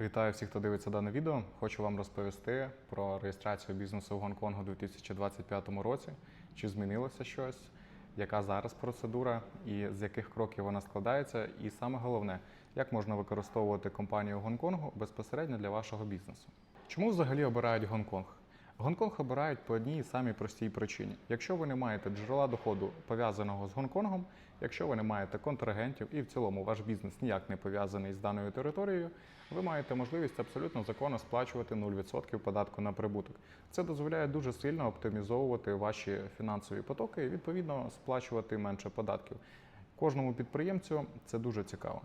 Вітаю всіх, хто дивиться дане відео. Хочу вам розповісти про реєстрацію бізнесу в Гонконгу у 2025 році. Чи змінилося щось, яка зараз процедура і з яких кроків вона складається. І саме головне, як можна використовувати компанію Гонконгу безпосередньо для вашого бізнесу. Чому взагалі обирають Гонконг? Гонконг обирають по одній самій простій причині. Якщо ви не маєте джерела доходу пов'язаного з Гонконгом, якщо ви не маєте контрагентів і в цілому ваш бізнес ніяк не пов'язаний з даною територією, ви маєте можливість абсолютно законно сплачувати 0% податку на прибуток. Це дозволяє дуже сильно оптимізовувати ваші фінансові потоки і відповідно сплачувати менше податків. Кожному підприємцю це дуже цікаво.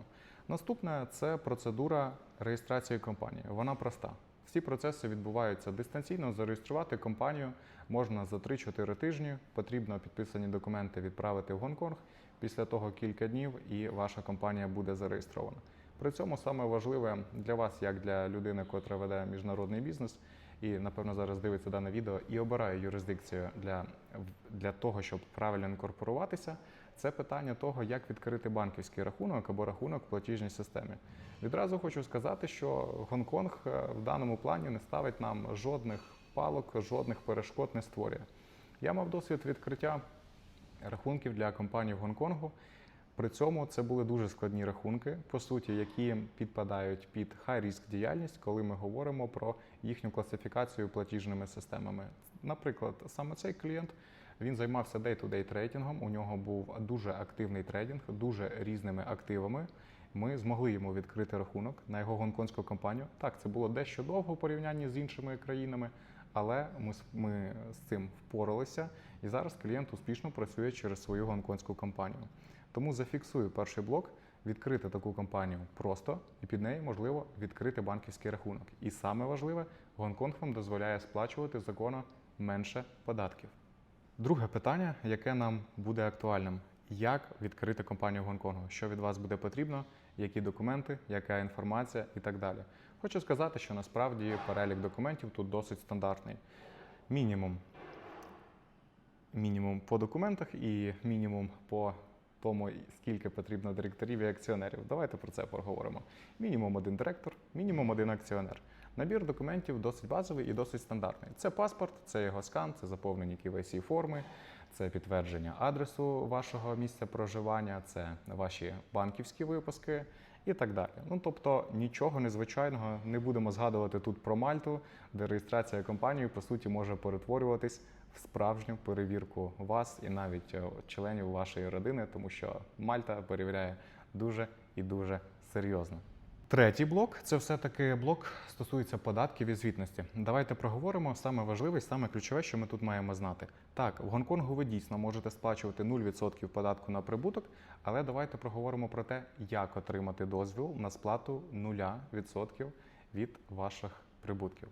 Наступне це процедура реєстрації компанії. Вона проста. Всі процеси відбуваються дистанційно. Зареєструвати компанію можна за 3-4 тижні. Потрібно підписані документи відправити в Гонконг. Після того кілька днів і ваша компанія буде зареєстрована. При цьому саме важливе для вас, як для людини, котра веде міжнародний бізнес, і напевно зараз дивиться дане відео і обирає юрисдикцію для, для того, щоб правильно інкорпоруватися. Це питання того, як відкрити банківський рахунок або рахунок в платіжній системі. Відразу хочу сказати, що Гонконг е, в даному плані не ставить нам жодних палок, жодних перешкод не створює. Я мав досвід відкриття рахунків для компаній в Гонконгу. При цьому це були дуже складні рахунки, по суті, які підпадають під хай-ріск діяльність, коли ми говоримо про їхню класифікацію платіжними системами. Наприклад, саме цей клієнт він займався day-to-day трейдингом. У нього був дуже активний трейдинг, дуже різними активами. Ми змогли йому відкрити рахунок на його гонконгську компанію. Так, це було дещо довго в порівнянні з іншими країнами, але ми, ми з цим впоралися, і зараз клієнт успішно працює через свою гонконгську компанію. Тому зафіксую перший блок. Відкрити таку компанію просто, і під нею можливо відкрити банківський рахунок. І саме важливе, Гонконг вам дозволяє сплачувати законно менше податків. Друге питання, яке нам буде актуальним: як відкрити компанію Гонконгу? Що від вас буде потрібно, які документи, яка інформація і так далі. Хочу сказати, що насправді перелік документів тут досить стандартний. Мінімум мінімум по документах і мінімум по тому, скільки потрібно директорів і акціонерів. Давайте про це поговоримо. Мінімум один директор, мінімум один акціонер. Набір документів досить базовий і досить стандартний. Це паспорт, це його скан, це заповнені KYC форми, це підтвердження адресу вашого місця проживання, це ваші банківські випуски і так далі. Ну тобто нічого незвичайного не будемо згадувати тут про Мальту, де реєстрація компанії по суті може перетворюватись в справжню перевірку вас і навіть е, членів вашої родини, тому що Мальта перевіряє дуже і дуже серйозно. Третій блок це все-таки блок стосується податків і звітності. Давайте проговоримо саме важливе саме ключове, що ми тут маємо знати. Так, в Гонконгу ви дійсно можете сплачувати 0% податку на прибуток, але давайте проговоримо про те, як отримати дозвіл на сплату 0% від ваших прибутків.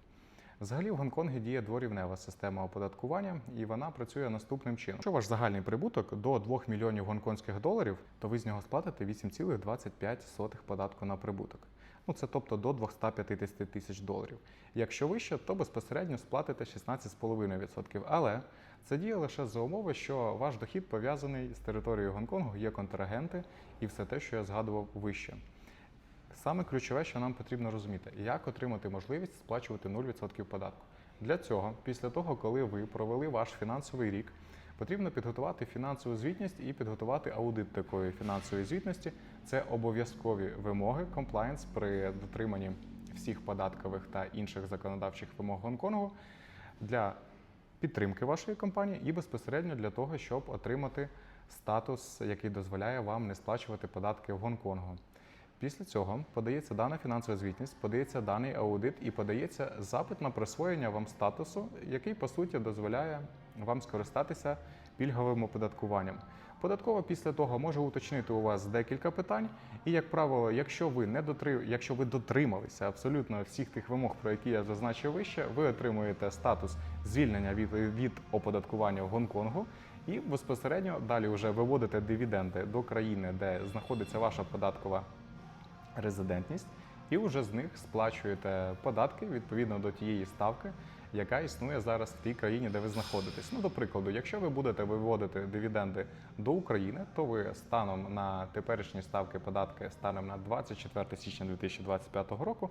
Взагалі в Гонконгі діє дворівнева система оподаткування, і вона працює наступним чином. Якщо ваш загальний прибуток до 2 мільйонів гонконгських доларів, то ви з нього сплатите 8,25 податку на прибуток. Ну це тобто до 250 тисяч доларів. Якщо вище, то безпосередньо сплатите 16,5%. Але це діє лише за умови, що ваш дохід пов'язаний з територією Гонконгу, є контрагенти і все те, що я згадував вище. Саме ключове, що нам потрібно розуміти, як отримати можливість сплачувати 0% податку. Для цього, після того, коли ви провели ваш фінансовий рік, потрібно підготувати фінансову звітність і підготувати аудит такої фінансової звітності. Це обов'язкові вимоги комплаєнс при дотриманні всіх податкових та інших законодавчих вимог Гонконгу для підтримки вашої компанії і безпосередньо для того, щоб отримати статус, який дозволяє вам не сплачувати податки в Гонконгу. Після цього подається дана фінансова звітність, подається даний аудит і подається запит на присвоєння вам статусу, який по суті дозволяє вам скористатися пільговим оподаткуванням. Податкова після того може уточнити у вас декілька питань, і, як правило, якщо ви не дотри... якщо ви дотрималися абсолютно всіх тих вимог, про які я зазначив вище, ви отримуєте статус звільнення від, від оподаткування в Гонконгу і безпосередньо далі вже виводите дивіденди до країни, де знаходиться ваша податкова резидентність, і вже з них сплачуєте податки відповідно до тієї ставки, яка існує зараз в тій країні, де ви знаходитесь. Ну, до прикладу, якщо ви будете виводити дивіденди до України, то ви станом на теперішні ставки податки станом на 24 січня 2025 року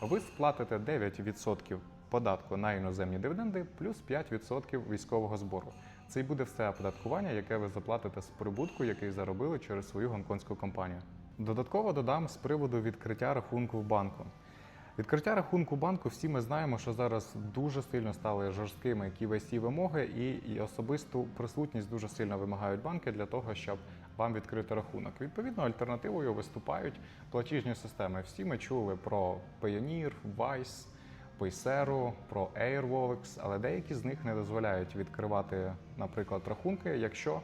ви сплатите 9% податку на іноземні дивіденди плюс 5% військового збору. Це й буде все оподаткування, яке ви заплатите з прибутку, який заробили через свою гонконгську компанію. Додатково додам з приводу відкриття рахунку в банку. Відкриття рахунку банку всі ми знаємо, що зараз дуже сильно стали жорсткими KYC вимоги, і, і особисту присутність дуже сильно вимагають банки для того, щоб вам відкрити рахунок. Відповідно, альтернативою виступають платіжні системи. Всі ми чули про Payoneer, Wise, Paysero, про Airwallex, але деякі з них не дозволяють відкривати, наприклад, рахунки, якщо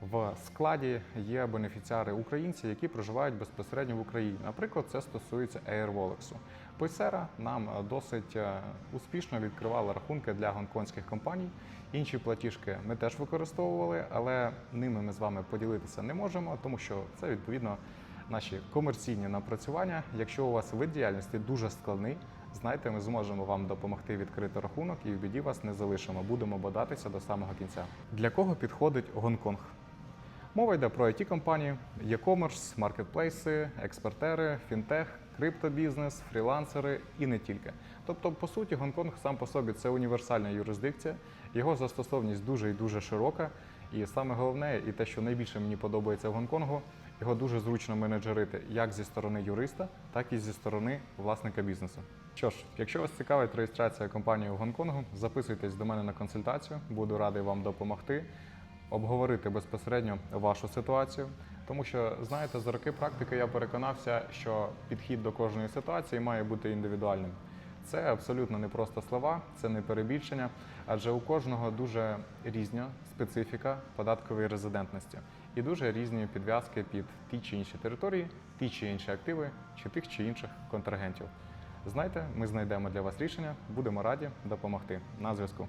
в складі є бенефіціари українці, які проживають безпосередньо в Україні. Наприклад, це стосується Airwallex. Paysera нам досить е, успішно відкривала рахунки для гонконгських компаній. Інші платіжки ми теж використовували, але ними ми з вами поділитися не можемо, тому що це відповідно наші комерційні напрацювання. Якщо у вас вид діяльності дуже складний, знайте, ми зможемо вам допомогти відкрити рахунок і в біді вас не залишимо. Будемо бодатися до самого кінця. Для кого підходить Гонконг? Мова йде про it компанії e-commerce, маркетплейси, експертери, фінтех, криптобізнес, фрілансери і не тільки. Тобто, по суті, Гонконг сам по собі це універсальна юрисдикція, його застосовність дуже і дуже широка. І саме головне, і те, що найбільше мені подобається в Гонконгу, його дуже зручно менеджерити як зі сторони юриста, так і зі сторони власника бізнесу. Що ж, якщо вас цікавить реєстрація компанії в Гонконгу, записуйтесь до мене на консультацію, буду радий вам допомогти обговорити безпосередньо вашу ситуацію. Тому що, знаєте, за роки практики я переконався, що підхід до кожної ситуації має бути індивідуальним. Це абсолютно не просто слова, це не перебільшення, адже у кожного дуже різна специфіка податкової резидентності і дуже різні підв'язки під ті чи інші території, ті чи інші активи, чи тих чи інших контрагентів. Знайте, ми знайдемо для вас рішення, будемо раді допомогти. На зв'язку.